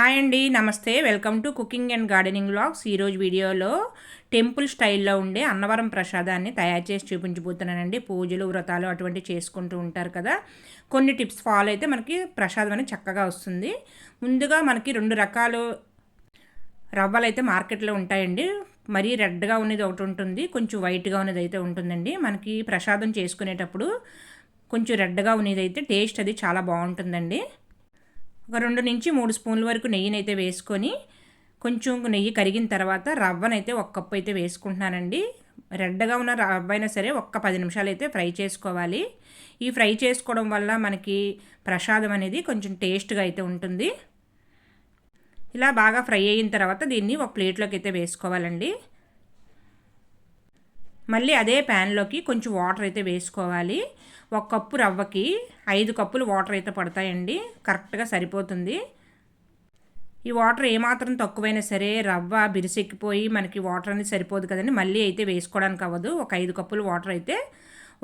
Hi అండి నమస్తే. Welcome to cooking and gardening blogs ఈరోజు వీడియోలో టెంపుల్ స్టైల్లో ఉండే అన్నవరం ప్రసాదాన్ని తయారు చేసి చూపించబోతున్నానండి. పూజలు వ్రతాలు అటువంటివి చేసుకుంటూ ఉంటారు కదా. కొన్ని టిప్స్ ఫాలో అయితే మనకి ప్రసాదం అనేది చక్కగా వస్తుంది. ముందుగా మనకి రెండు రకాలు రవ్వలు అయితే మార్కెట్లో ఉంటాయండి. మరీ రెడ్గా ఉన్నది ఒకటి ఉంటుంది కొంచెం వైట్గా ఉన్నది అయితే ఉంటుందండి. మనకి ప్రసాదం చేసుకునేటప్పుడు కొంచెం రెడ్గా ఉన్నది అయితే టేస్ట్ అది చాలా బాగుంటుందండి. ఒక రెండు నుంచి మూడు స్పూన్ల వరకు నెయ్యినైతే వేసుకొని కొంచెం నెయ్యి కరిగిన తర్వాత రవ్వనైతే ఒక కప్పు అయితే వేసుకుంటున్నానండి. రెడ్డగా ఉన్న రవ్వ అయినా సరే ఒక్క పది నిమిషాలు అయితే ఫ్రై చేసుకోవాలి. ఈ ఫ్రై చేసుకోవడం వల్ల మనకి ప్రసాదం అనేది కొంచెం టేస్ట్గా అయితే ఉంటుంది. ఇలా బాగా ఫ్రై అయిన తర్వాత దీన్ని ఒక ప్లేట్లోకి అయితే వేసుకోవాలండి. మళ్ళీ అదే ప్యాన్లోకి కొంచెం వాటర్ అయితే వేసుకోవాలి. ఒక కప్పు రవ్వకి ఐదు కప్పులు వాటర్ అయితే పడతాయండి. కరెక్ట్గా సరిపోతుంది. ఈ వాటర్ ఏమాత్రం తక్కువైనా సరే రవ్వ బిరిసెక్కిపోయి మనకి వాటర్ అనేది సరిపోదు కదండి. మళ్ళీ అయితే వేసుకోవడానికి అవ్వదు. ఒక ఐదు కప్పులు వాటర్ అయితే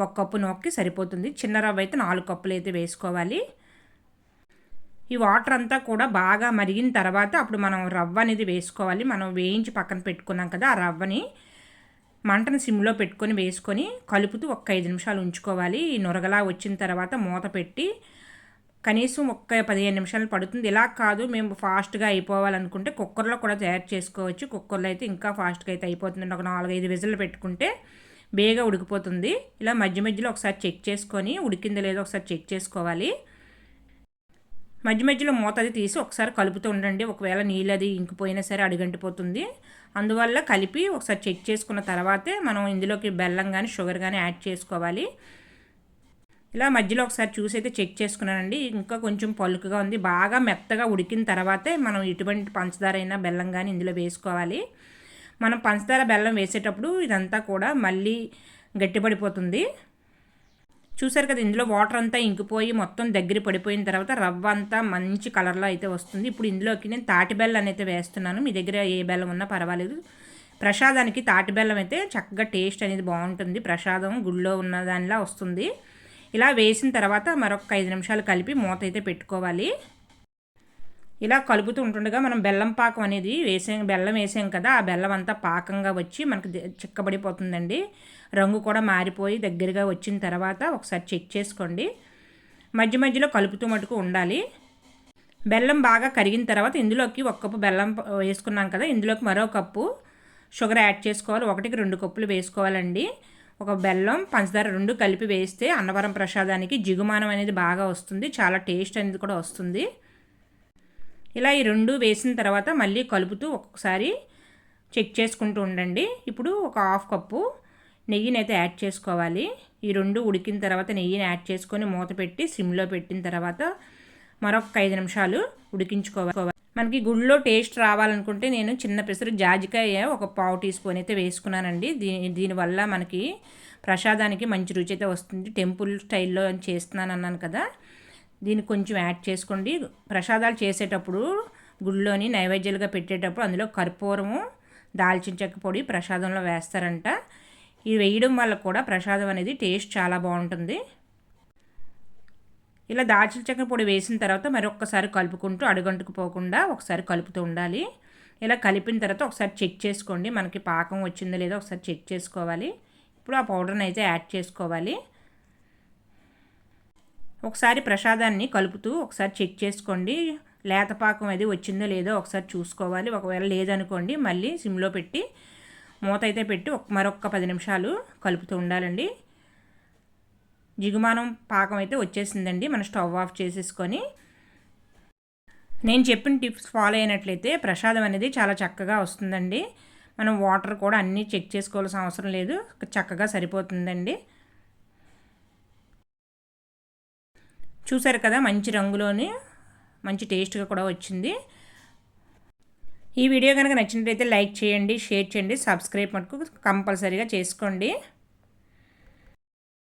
ఒక కప్పు నొక్కి సరిపోతుంది. చిన్న రవ్వ అయితే నాలుగు కప్పులు అయితే వేసుకోవాలి. ఈ వాటర్ అంతా కూడా బాగా మరిగిన తర్వాత అప్పుడు మనం రవ్వ అనేది వేసుకోవాలి. మనం వేయించి పక్కన పెట్టుకున్నాం కదా ఆ రవ్వని. మంటను సిమ్లో పెట్టుకొని వేసుకొని కలుపుతూ ఒక్క ఐదు నిమిషాలు ఉంచుకోవాలి. నొరగలా వచ్చిన తర్వాత మూత పెట్టి కనీసం ఒక్క పదిహేను నిమిషాలు పడుతుంది. ఇలా కాదు మేము ఫాస్ట్గా అయిపోవాలనుకుంటే కుక్కర్లో కూడా తయారు చేసుకోవచ్చు. కుక్కర్లో అయితే ఇంకా ఫాస్ట్గా అయితే అయిపోతుంది ఒక నాలుగైదు విజిల్లు పెట్టుకుంటే బేగా ఉడికిపోతుంది. ఇలా మధ్య మధ్యలో ఒకసారి చెక్ చేసుకొని ఉడికిందో లేదో ఒకసారి చెక్ చేసుకోవాలి. మధ్య మధ్యలో మూత అది తీసి ఒకసారి కలుపుతూ ఉండండి. ఒకవేళ నీళ్ళు అది ఇంకిపోయినా సరే అడుగంటిపోతుంది. అందువల్ల కలిపి ఒకసారి చెక్ చేసుకున్న తర్వాతే మనం ఇందులోకి బెల్లం కానీ షుగర్ కానీ యాడ్ చేసుకోవాలి. ఇలా మధ్యలో ఒకసారి చూసి అయితే చెక్ చేసుకున్నానండి. ఇంకా కొంచెం పలుకుగా ఉంది. బాగా మెత్తగా ఉడికిన తర్వాతే మనం ఎటువంటి పంచదార అయినా బెల్లం కానీ ఇందులో వేసుకోవాలి. మనం పంచదార బెల్లం వేసేటప్పుడు ఇదంతా కూడా మళ్ళీ గట్టిపడిపోతుంది. చూసారు కదా ఇందులో వాటర్ అంతా ఇంకిపోయి మొత్తం దగ్గర పడిపోయిన తర్వాత రవ్వ అంతా మంచి కలర్లో అయితే వస్తుంది. ఇప్పుడు ఇందులోకి నేను తాటి బెల్లం అయితే వేస్తున్నాను. మీ దగ్గర ఏ బెల్లం ఉన్నా పర్వాలేదు. ప్రసాదానికి తాటి బెల్లం అయితే చక్కగా టేస్ట్ అనేది బాగుంటుంది. ప్రసాదం గుళ్ళో ఉన్న దానిలా వస్తుంది. ఇలా వేసిన తర్వాత మరొక ఐదు నిమిషాలు కలిపి మూత అయితే పెట్టుకోవాలి. ఇలా కలుపుతూ ఉంటుండగా మనం బెల్లం పాకం అనేది వేసాం బెల్లం వేసాం కదా ఆ బెల్లం అంతా పాకంగా వచ్చి మనకి చిక్కబడిపోతుందండి. రంగు కూడా మారిపోయి దగ్గరగా వచ్చిన తర్వాత ఒకసారి చెక్ చేసుకోండి. మధ్య మధ్యలో కలుపుతూ మటుకు ఉండాలి. బెల్లం బాగా కరిగిన తర్వాత ఇందులోకి ఒక కప్పు బెల్లం వేసుకున్నాం కదా ఇందులోకి మరో కప్పు షుగర్ యాడ్ చేసుకోవాలి. ఒకటికి రెండు కప్పులు వేసుకోవాలండి. ఒక బెల్లం పంచదార రెండు కలిపి వేస్తే అన్నవరం ప్రసాదానికి జిగుమానం అనేది బాగా వస్తుంది. చాలా టేస్ట్ అనేది కూడా వస్తుంది. ఇలా ఈ రెండు వేసిన తర్వాత మళ్ళీ కలుపుతూ ఒక్కొక్కసారి చెక్ చేసుకుంటూ ఉండండి. ఇప్పుడు ఒక హాఫ్ కప్పు నెయ్యిని అయితే యాడ్ చేసుకోవాలి. ఈ రెండు ఉడికిన తర్వాత నెయ్యిని యాడ్ చేసుకొని మూత పెట్టి సిమ్లో పెట్టిన తర్వాత మరొక ఐదు నిమిషాలు ఉడికించుకోవాలి. మనకి గుళ్ళో టేస్ట్ రావాలనుకుంటే నేను చిన్న పెసరు జాజికాయ ఒక పావు టీ స్పూన్ అయితే వేసుకున్నానండి. దీని దీనివల్ల మనకి ప్రసాదానికి మంచి రుచి అయితే వస్తుంది. టెంపుల్ స్టైల్లో చేస్తున్నాను అన్నాను కదా. దీన్ని కొంచెం యాడ్ చేసుకోండి. ప్రసాదాలు చేసేటప్పుడు గుళ్ళోని నైవేద్యాలుగా పెట్టేటప్పుడు అందులో కర్పూరము దాల్చిన చెక్క పొడి ప్రసాదంలో వేస్తారంట. ఇది వేయడం వల్ల కూడా ప్రసాదం అనేది టేస్ట్ చాలా బాగుంటుంది. ఇలా దాల్చిన చెక్క పొడి వేసిన తర్వాత మరొకసారి కలుపుకుంటూ అడుగంటుకు పోకుండా ఒకసారి కలుపుతూ ఉండాలి. ఇలా కలిపిన తర్వాత ఒకసారి చెక్ చేసుకోండి. మనకి పాకం వచ్చిందో లేదో ఒకసారి చెక్ చేసుకోవాలి. ఇప్పుడు ఆ పౌడర్ని అయితే యాడ్ చేసుకోవాలి. ఒకసారి ప్రసాదాన్ని కలుపుతూ ఒకసారి చెక్ చేసుకోండి. లేతపాకం అది వచ్చిందో లేదో ఒకసారి చూసుకోవాలి. ఒకవేళ లేదనుకోండి మళ్ళీ సిమ్లో పెట్టి మూత అయితే పెట్టి ఒక మరొక పది నిమిషాలు కలుపుతూ ఉండాలండి. జిగుమానం పాకం అయితే వచ్చేసిందండి. మనం స్టవ్ ఆఫ్ చేసేసుకొని. నేను చెప్పిన టిప్స్ ఫాలో అయినట్లయితే ప్రసాదం అనేది చాలా చక్కగా వస్తుందండి. మనం వాటర్ కూడా అన్నీ చెక్ చేసుకోవాల్సిన అవసరం లేదు. చక్కగా సరిపోతుందండి. చూసారు కదా మంచి రంగులోని మంచి టేస్ట్గా కూడా వచ్చింది. ఈ వీడియో కనుక నచ్చినట్లయితే లైక్ చేయండి షేర్ చేయండి సబ్స్క్రైబ్ మటుకు కంపల్సరీగా చేసుకోండి.